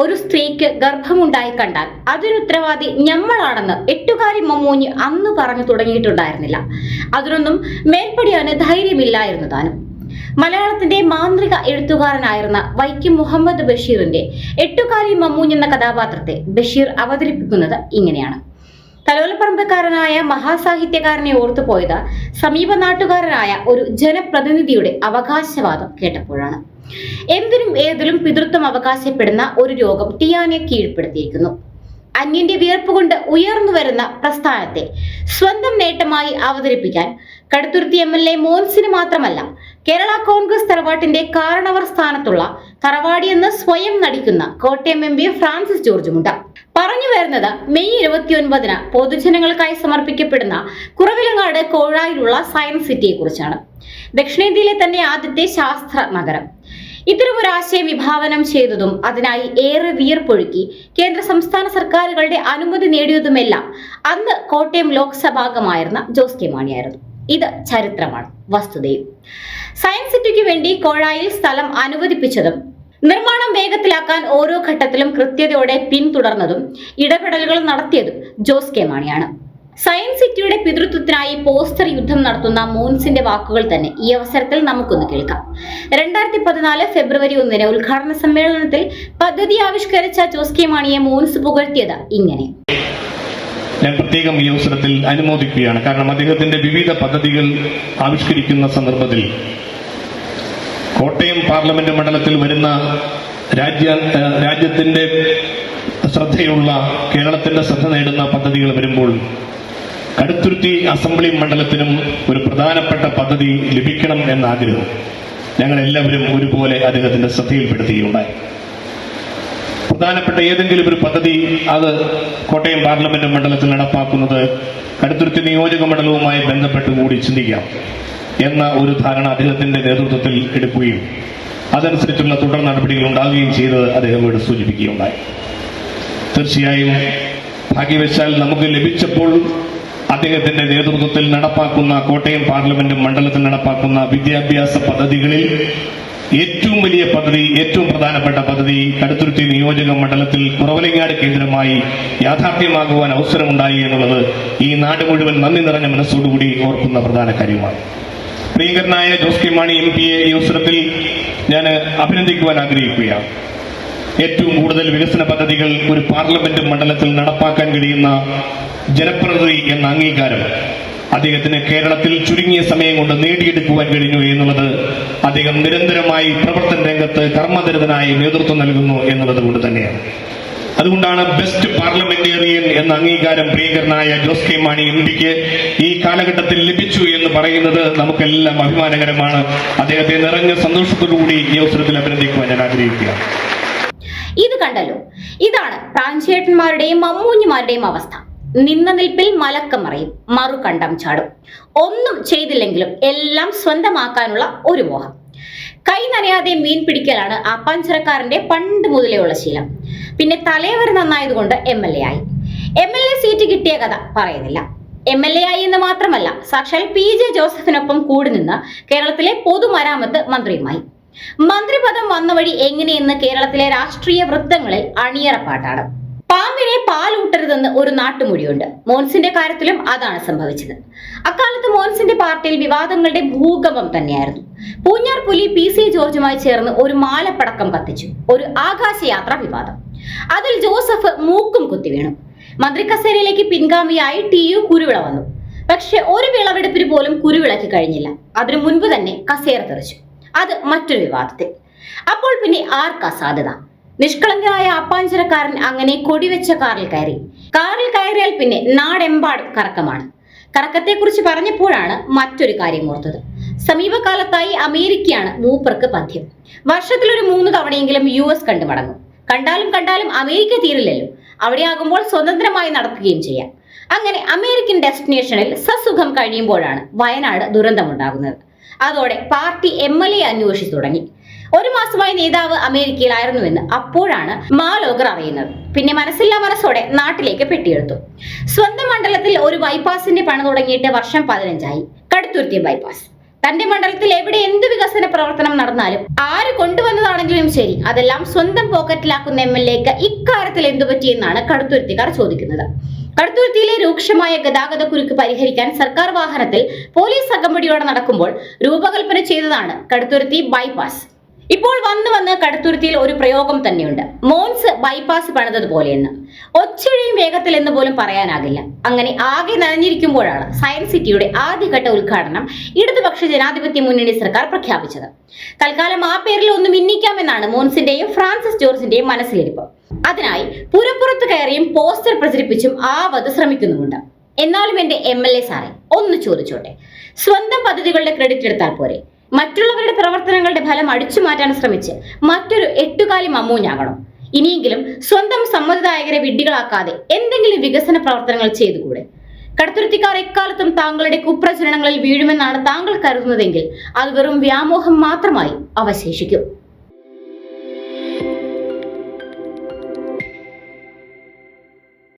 ഒരു സ്ത്രീക്ക് ഗർഭമുണ്ടായി കണ്ടാൽ അതിന് ഉത്തരവാദി ഞമ്മളാണെന്ന് എട്ടുകാരി മമ്മൂഞ്ഞ് അന്ന് പറഞ്ഞു തുടങ്ങിയിട്ടുണ്ടായിരുന്നില്ല. അതിനൊന്നും മേൽപ്പടിയാന് ധൈര്യമില്ലായിരുന്നു താനും മലയാളത്തിന്റെ മാന്ത്രിക എഴുത്തുകാരനായിരുന്ന വൈക്കം മുഹമ്മദ് ബഷീറിന്റെ എട്ടുകാരി മമ്മൂഞ്ഞ് എന്ന കഥാപാത്രത്തെ ബഷീർ അവതരിപ്പിക്കുന്നത് ഇങ്ങനെയാണ്. തലോലപ്പറമ്പക്കാരനായ മഹാസാഹിത്യകാരനെ ഓർത്തുപോയത് സമീപ നാട്ടുകാരനായ ഒരു ജനപ്രതിനിധിയുടെ അവകാശവാദം കേട്ടപ്പോഴാണ്. എന്തിനും ഏതിലും പിതൃത്വം അവകാശപ്പെടുന്ന ഒരു രോഗം ടിയാനെ കീഴ്പ്പെടുത്തിയിരിക്കുന്നു. അന്യന്റെ വിയർപ്പ് കൊണ്ട് ഉയർന്നു വരുന്ന പ്രസ്ഥാനത്തെ സ്വന്തം നേട്ടമായി അവതരിപ്പിക്കാൻ കടുത്തുരുത്തി എം എൽ എ മോൻസിന് മാത്രമല്ല കേരള കോൺഗ്രസ് തറവാട്ടിന്റെ കാരണവർ സ്ഥാനത്തുള്ള തറവാടി എന്ന് സ്വയം നടിക്കുന്ന കോട്ടയം എം പി ഫ്രാൻസിസ് ജോർജുമുണ്ട് പറഞ്ഞു വരുന്നത് മെയ് ഇരുപത്തിയൊൻപതിന് പൊതുജനങ്ങൾക്കായി സമർപ്പിക്കപ്പെടുന്ന കുറവിലങ്ങാട് കോഴായിലുള്ള സയൻസ് സിറ്റിയെ കുറിച്ചാണ് ദക്ഷിണേന്ത്യയിലെ തന്നെ ആദ്യത്തെ ശാസ്ത്ര നഗരം. ഇത്തരമൊരു ആശയം വിഭാവനം ചെയ്തതും അതിനായി ഏറെ വിയർപ്പൊഴുക്കി കേന്ദ്ര സംസ്ഥാന സർക്കാരുകളുടെ അനുമതി നേടിയതുമെല്ലാം അന്ന് കോട്ടയം ലോക്സഭാംഗമായിരുന്ന ജോസ് കെ മാണിയായിരുന്നു. ഇത് ചരിത്രമാണ് വസ്തുതയും സയൻസ് സിറ്റിക്ക് വേണ്ടി കോഴായിൽ സ്ഥലം അനുവദിപ്പിച്ചതും നിർമ്മാണം വേഗത്തിലാക്കാൻ ഓരോ ഘട്ടത്തിലും കൃത്യതയോടെ പിന്തുടർന്നതും ഇടപെടലുകൾ നടത്തിയതും ജോസ് കെ മാണിയാണ്. സയൻസ് സിറ്റിയുടെ പിതൃത്വത്തിനായി പോസ്റ്റർ യുദ്ധം നടത്തുന്ന മോൻസിന്റെ വാക്കുകൾ തന്നെ ഈ അവസരത്തിൽ നമുക്കൊന്ന് കേൾക്കാം. രണ്ടായിരത്തി പതിനാല് ഫെബ്രുവരി ഒന്നിന് ഉദ്ഘാടന സമ്മേളനത്തിൽ പദ്ധതി ആവിഷ്കരിച്ച ജോസ് കെ മാണിയെ മോൻസ് പുകഴ്ത്തിയത് ഇങ്ങനെ. ഞാൻ പ്രത്യേകം ഈ അവസരത്തിൽ അനുമോദിക്കുകയാണ്. കാരണം അദ്ദേഹത്തിന്റെ വിവിധ പദ്ധതികൾ ആവിഷ്കരിക്കുന്ന സന്ദർഭത്തിൽ കോട്ടയം പാർലമെന്റ് മണ്ഡലത്തിൽ വരുന്ന രാജ്യ രാജ്യത്തിന്റെ ശ്രദ്ധയുള്ള കേരളത്തിന്റെ ശ്രദ്ധ നേടുന്ന പദ്ധതികൾ വരുമ്പോൾ കടുത്തുരുത്തി അസംബ്ലി മണ്ഡലത്തിനും ഒരു പ്രധാനപ്പെട്ട പദ്ധതി ലഭിക്കണം എന്ന ആഗ്രഹം ഞങ്ങൾ എല്ലാവരും ഒരുപോലെ അദ്ദേഹത്തിന്റെ ശ്രദ്ധയിൽപ്പെടുത്തുകയുണ്ടായി പ്രധാനപ്പെട്ട ഏതെങ്കിലും ഒരു പദ്ധതി അത് കോട്ടയം പാർലമെന്റ് മണ്ഡലത്തിൽ നടപ്പാക്കുന്നത് കടുത്തുരുത്തി നിയോജക മണ്ഡലവുമായി ബന്ധപ്പെട്ട് കൂടി ചിന്തിക്കാം എന്ന ഒരു ധാരണ അദ്ദേഹത്തിന്റെ നേതൃത്വത്തിൽ എടുക്കുകയും അതനുസരിച്ചുള്ള തുടർ നടപടികൾ ഉണ്ടാകുകയും ചെയ്തത് അദ്ദേഹം ഇവിടെ സൂചിപ്പിക്കുകയുണ്ടായി. തീർച്ചയായും ഭാഗ്യവശാൽ നമുക്ക് ലഭിച്ചപ്പോൾ അദ്ദേഹത്തിന്റെ നേതൃത്വത്തിൽ നടപ്പാക്കുന്ന കോട്ടയം പാർലമെന്റ് മണ്ഡലത്തിൽ നടപ്പാക്കുന്ന വിദ്യാഭ്യാസ പദ്ധതികളിൽ ഏറ്റവും വലിയ പദ്ധതി ഏറ്റവും പ്രധാനപ്പെട്ട പദ്ധതി കടുത്തുരുത്തി നിയോജക മണ്ഡലത്തിൽ കുറവലങ്ങാട് കേന്ദ്രമായി യാഥാർത്ഥ്യമാകുവാൻ അവസരമുണ്ടായി എന്നുള്ളത് ഈ നാട് മുഴുവൻ നന്ദി നിറഞ്ഞ മനസ്സോടുകൂടി ഓർക്കുന്ന പ്രധാന കാര്യമാണ്. പ്രിയങ്കരനായ ജോസ് കെ മാണി എം പിയെ ഈ അവസരത്തിൽ ഞാൻ അഭിനന്ദിക്കുവാൻ ആഗ്രഹിക്കുകയാണ്. ഏറ്റവും കൂടുതൽ വികസന പദ്ധതികൾ ഒരു പാർലമെന്റ് മണ്ഡലത്തിൽ നടപ്പാക്കാൻ കഴിയുന്ന ജനപ്രതിനിധി എന്ന അംഗീകാരം അദ്ദേഹത്തിന് കേരളത്തിൽ ചുരുങ്ങിയ സമയം കൊണ്ട് നേടിയെടുക്കുവാൻ കഴിഞ്ഞു എന്നുള്ളത് അദ്ദേഹം നിരന്തരമായി പ്രവർത്തന രംഗത്ത് കർമ്മനിരതനായി നേതൃത്വം നൽകുന്നു എന്നുള്ളത് കൊണ്ട് തന്നെയാണ്. അതുകൊണ്ടാണ് ബെസ്റ്റ് പാർലമെന്റേറിയൻ എന്ന അംഗീകാരം പ്രിയകരനായ ജോസ് കെ മാണി എം പിക്ക് ഈ കാലഘട്ടത്തിൽ ലഭിച്ചു എന്ന് പറയുന്നത് നമുക്കെല്ലാം അഭിമാനകരമാണ്. അദ്ദേഹത്തെ നിറഞ്ഞ സന്തോഷത്തോടുകൂടി ഈ അവസരത്തിൽ അഭിനന്ദിക്കുവാൻ ഞാൻ ആഗ്രഹിക്കുകയാണ്. ഇത് കണ്ടല്ലോ. ഇതാണ് പ്രാഞ്ചേട്ടന്മാരുടെയും മമ്മൂഞ്ഞുമാരുടെയും അവസ്ഥ. നിന്ന നിൽപ്പിൽ മലക്കം മറയും മറുകണ്ടം ചാടും. ഒന്നും ചെയ്തില്ലെങ്കിലും എല്ലാം സ്വന്തമാക്കാനുള്ള ഒരു മോഹം. കൈ നനയാതെ മീൻ പിടിക്കലാണ് ആ പഞ്ചറക്കാരന്റെ പണ്ട് മുതലേ ഉള്ള ശീലം. പിന്നെ തലയവർ നന്നായതുകൊണ്ട് എം എൽ എ ആയി. എം എൽ എ സീറ്റ് കിട്ടിയ കഥ പറയുന്നില്ല. എം എൽ എ ആയി എന്ന് മാത്രമല്ല സാക്ഷാൽ പി ജെ ജോസഫിനൊപ്പം കൂടി നിന്ന് കേരളത്തിലെ പൊതുമരാമത്ത് മന്ത്രിയുമായി. മന്ത്രിപദം വന്ന വഴി എങ്ങനെയെന്ന് കേരളത്തിലെ രാഷ്ട്രീയ വൃത്തങ്ങളിൽ അണിയറപ്പാട്ടാണ്. പാലൂട്ടരുതെന്ന് ഒരു നാട്ടുമൊഴിയുണ്ട്. മോൻസിന്റെ കാര്യത്തിലും അതാണ് സംഭവിച്ചത്. അക്കാലത്ത് മോൻസിന്റെ പാർട്ടിയിൽ വിവാദങ്ങളുടെ ഭൂകമ്പം തന്നെയായിരുന്നു. പൂഞ്ഞാർ പുലി പി സി ജോർജുമായി ചേർന്ന് ഒരു മാലപ്പടക്കം കത്തിച്ചു. ഒരു ആകാശയാത്ര വിവാദം. അതിൽ ജോസഫ് മൂക്കും കുത്തി വീണു. മന്ത്രി കസേരയിലേക്ക് പിൻഗാമിയായി ടി യു കുരുവിള വന്നു. പക്ഷെ ഒരു വിളവെടുപ്പിന് പോലും കുരുവിളക്ക് കഴിഞ്ഞില്ല. അതിനു മുൻപ് തന്നെ കസേര തെറിച്ചു. അത് മറ്റൊരു വിവാദത്തിൽ. അപ്പോൾ പിന്നെ ആർക്കാ സാധ്യത? നിഷ്കളങ്കനായ അപ്പാഞ്ചരക്കാരൻ അങ്ങനെ കൊടിവെച്ച കാറിൽ കയറി. കാറിൽ കയറിയാൽ പിന്നെ നാടെമ്പാടും കറക്കമാണ്. കറക്കത്തെക്കുറിച്ച് പറഞ്ഞപ്പോഴാണ് മറ്റൊരു കാര്യം ഓർത്തത്. സമീപകാലത്തായി അമേരിക്കയാണ് മൂപ്പർക്ക് പഥ്യം. വർഷത്തിലൊരു മൂന്ന് തവണയെങ്കിലും യു എസ് കണ്ടു മടങ്ങും. കണ്ടാലും കണ്ടാലും അമേരിക്ക തീരില്ലല്ലോ. അവിടെയാകുമ്പോൾ സ്വതന്ത്രമായി നടക്കുകയും ചെയ്യാം. അങ്ങനെ അമേരിക്കൻ ഡെസ്റ്റിനേഷനിൽ സസുഖം കഴിയുമ്പോഴാണ് വയനാട് ദുരന്തമുണ്ടാകുന്നത്. അതോടെ പാർട്ടി എം എൽ എ അന്വേഷിച്ചു തുടങ്ങി. ഒരു മാസമായി നേതാവ് അമേരിക്കയിലായിരുന്നുവെന്ന് അപ്പോഴാണ് മാലോകർ അറിയുന്നത്. പിന്നെ മനസ്സില്ലാ മനസ്സോടെ നാട്ടിലേക്ക് പെട്ടിയെടുത്തു. സ്വന്തം മണ്ഡലത്തിൽ ഒരു ബൈപ്പാസിന്റെ പണി തുടങ്ങിയിട്ട് വർഷം പതിനഞ്ചായി. കടുത്തുരുത്തിയ ബൈപ്പാസ് തന്റെ മണ്ഡലത്തിൽ എവിടെ എന്ത് വികസന പ്രവർത്തനം നടന്നാലും ആര് കൊണ്ടുവന്നതാണെങ്കിലും ശരി അതെല്ലാം സ്വന്തം പോക്കറ്റിലാക്കുന്ന എം എൽ എക്ക് ഇക്കാര്യത്തിൽ എന്തു പറ്റിയെന്നാണ് കടുത്തുരുത്തിക്കാർ ചോദിക്കുന്നത്. കടുത്തുരുത്തിയിലെ രൂക്ഷമായ ഗതാഗത കുരുക്ക് പരിഹരിക്കാൻ സർക്കാർ വാഹനത്തിൽ പോലീസ് അകമ്പടിയോടെ നടക്കുമ്പോൾ രൂപകൽപ്പന ചെയ്തതാണ് കടുത്തുരുത്തി ബൈപ്പാസ് ഇപ്പോൾ വന്ന് വന്ന് കടുത്തുരുത്തിയിൽ ഒരു പ്രയോഗം തന്നെയുണ്ട്. മോൺസ് ബൈപ്പാസ് പണിതതുപോലെയെന്ന് ഒച്ചഴിയും വേഗത്തിൽ എന്ന് പോലും പറയാനാകില്ല. അങ്ങനെ ആകെ നനഞ്ഞിരിക്കുമ്പോഴാണ് സയൻസ് സിറ്റിയുടെ ആദ്യഘട്ട ഉദ്ഘാടനം ഇടതുപക്ഷ ജനാധിപത്യ മുന്നണി സർക്കാർ പ്രഖ്യാപിച്ചത്. തൽക്കാലം ആ പേരിൽ ഒന്ന് മിന്നിക്കാമെന്നാണ് മോൺസിന്റെയും ഫ്രാൻസിസ് ജോർജിന്റെയും മനസ്സിലിരിപ്പ്. അതിനായി പുരപ്പുറത്ത് കയറിയും പോസ്റ്റർ പ്രചരിപ്പിച്ചും ആവത് ശ്രമിക്കുന്നുമുണ്ട്. എന്നാലും എന്റെ എം എൽ എ സാറെ ഒന്ന് ചോദിച്ചോട്ടെ. സ്വന്തം പദ്ധതികളുടെ ക്രെഡിറ്റ് എടുത്താൽ പോരെ. മറ്റുള്ളവരുടെ പ്രവർത്തനങ്ങളുടെ ഫലം അടിച്ചു മാറ്റാൻ ശ്രമിച്ച് മറ്റൊരു എട്ടുകാലി മമ്മൂഞ്ഞാകണം ഇനിയെങ്കിലും സ്വന്തം സമ്മതിദായകരെ വിഡ്ഢികളാക്കാതെ എന്തെങ്കിലും വികസന പ്രവർത്തനങ്ങൾ ചെയ്തുകൂടെ? കടത്തുരുത്തിക്കാർ എക്കാലത്തും താങ്കളുടെ കുപ്രചരണങ്ങളിൽ വീഴുമെന്നാണ് താങ്കൾ കരുതുന്നതെങ്കിൽ അത് വെറും വ്യാമോഹം മാത്രമായി അവശേഷിക്കും.